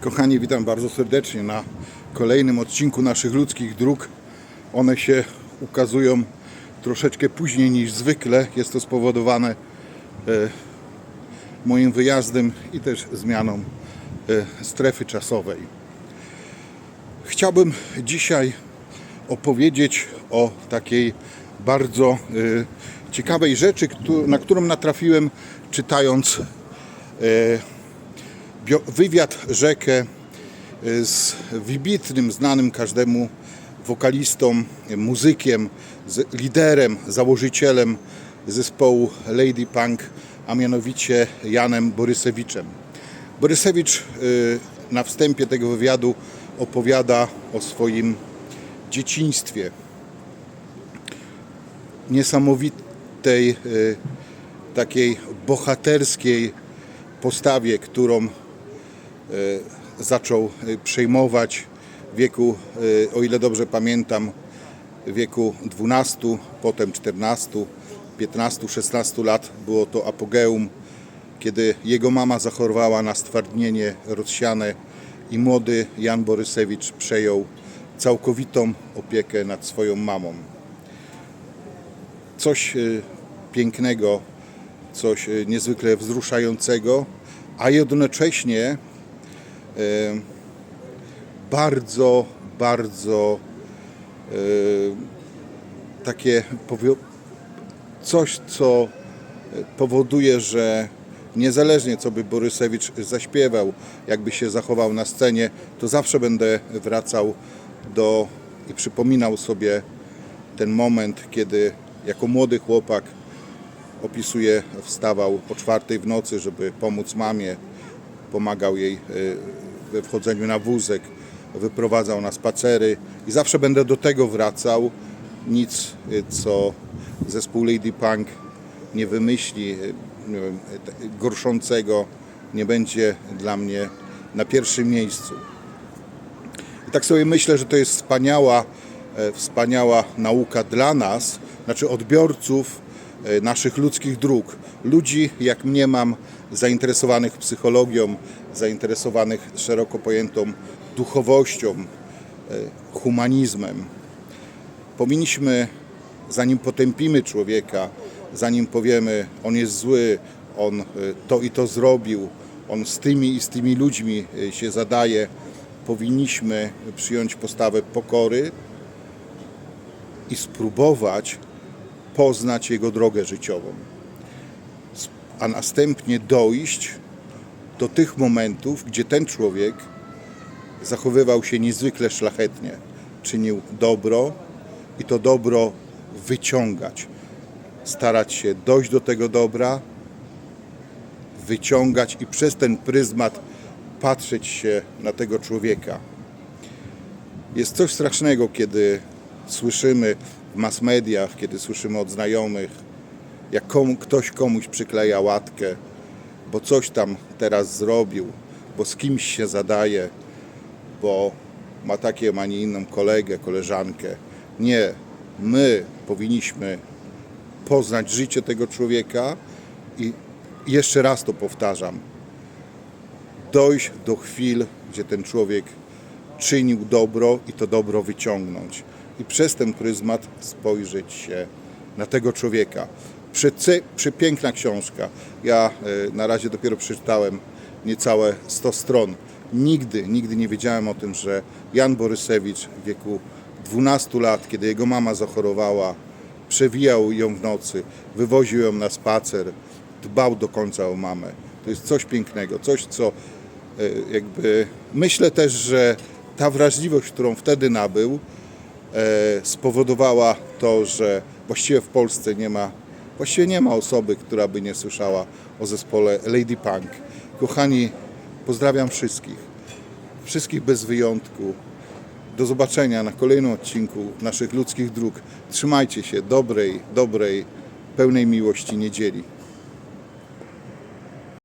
Kochani, witam bardzo serdecznie na kolejnym odcinku naszych ludzkich dróg. One się ukazują troszeczkę później niż zwykle. Jest to spowodowane e, moim wyjazdem i też zmianą e, strefy czasowej. Chciałbym dzisiaj opowiedzieć o takiej bardzo e, ciekawej rzeczy, na którą natrafiłem czytając wywiad rzekę y, z wybitnym, znanym każdemu wokalistą, muzykiem, liderem, założycielem zespołu Lady Punk, a mianowicie Janem Borysewiczem. Borysewicz y, na wstępie tego wywiadu opowiada o swoim dzieciństwie, niesamowitej y, takiej bohaterskiej postawie, którą zaczął e, przejmować w wieku, e, o ile dobrze pamiętam, w wieku 12, potem 14, 15, 16 lat. Było to apogeum, kiedy jego mama zachorowała na stwardnienie rozsiane i młody Jan Borysewicz przejął całkowitą opiekę nad swoją mamą. Coś pięknego, coś niezwykle wzruszającego, a jednocześnie bardzo, bardzo e, takie coś, co powoduje, że niezależnie co by Borysewicz zaśpiewał, jakby się zachował na scenie, to zawsze będę wracał do i przypominał sobie ten moment, kiedy jako młody chłopak opisuje, wstawał o czwartej w nocy, żeby pomóc mamie, pomagał jej y, we wchodzeniu na wózek, wyprowadzał na spacery i zawsze będę do tego wracał. Nic, y, co zespół Lady Punk nie wymyśli, y, nie wiem, gorszącego, nie będzie dla mnie na pierwszym miejscu. I tak sobie myślę, że to jest wspaniała, e, wspaniała nauka dla nas, znaczy odbiorców e, naszych ludzkich dróg. Ludzi, jak mnie mam, zainteresowanych psychologią, zainteresowanych szeroko pojętą duchowością, e, humanizmem. Powinniśmy, zanim potępimy człowieka, zanim powiemy, on jest zły, on e, to i to zrobił, on z tymi i z tymi ludźmi e, się zadaje, powinniśmy przyjąć postawę pokory i spróbować poznać jego drogę życiową, a następnie dojść do tych momentów, gdzie ten człowiek zachowywał się niezwykle szlachetnie, czynił dobro i to dobro wyciągać, starać się dojść do tego dobra, wyciągać i przez ten pryzmat patrzeć się na tego człowieka. Jest coś strasznego, kiedy słyszymy w mass mediach, kiedy słyszymy od znajomych, jak komu, ktoś komuś przykleja łatkę, bo coś tam teraz zrobił, bo z kimś się zadaje, bo ma taką, a nie inną kolegę, koleżankę. Nie, my powinniśmy poznać życie tego człowieka i jeszcze raz to powtarzam, dojść do chwil, gdzie ten człowiek czynił dobro i to dobro wyciągnąć. I przez ten pryzmat spojrzeć się na tego człowieka. Przepiękna książka. Ja e, na razie dopiero przeczytałem niecałe 100 stron. Nigdy, nigdy nie wiedziałem o tym, że Jan Borysewicz w wieku 12 lat, kiedy jego mama zachorowała, przewijał ją w nocy, wywoził ją na spacer, dbał do końca o mamę. To jest coś pięknego, coś, co e, jakby myślę też, że ta wrażliwość, którą wtedy nabył, e, spowodowała to, że właściwie w Polsce nie ma, właściwie nie ma osoby, która by nie słyszała o zespole Lady Punk. Kochani, pozdrawiam wszystkich, wszystkich bez wyjątku. Do zobaczenia na kolejnym odcinku naszych ludzkich dróg. Trzymajcie się dobrej, dobrej, pełnej miłości niedzieli.